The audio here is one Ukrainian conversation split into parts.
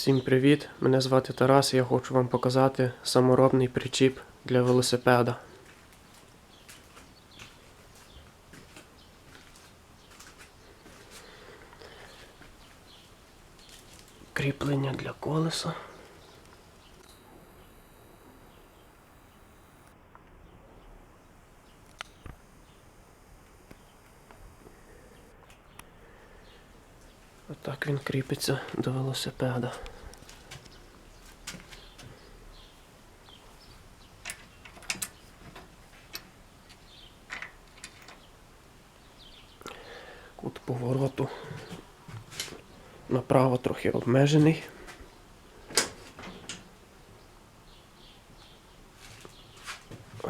Всім привіт! Мене звати Тарас і я хочу вам показати саморобний причіп для велосипеда. Кріплення для колеса. Отак він кріпиться до велосипеда. Кут повороту направо трохи обмежений.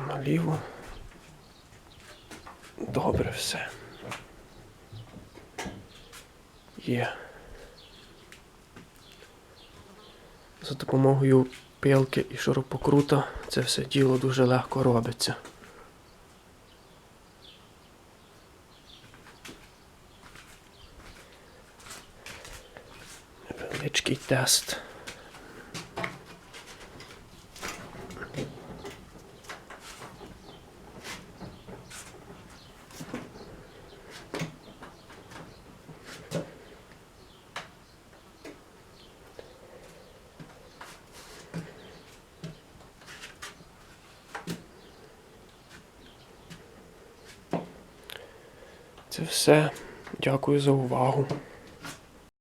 Наліво. Добре все. Є. За допомогою пилки і шурупокрута це все діло дуже легко робиться. Невеличкий тест. Це все. Дякую за увагу.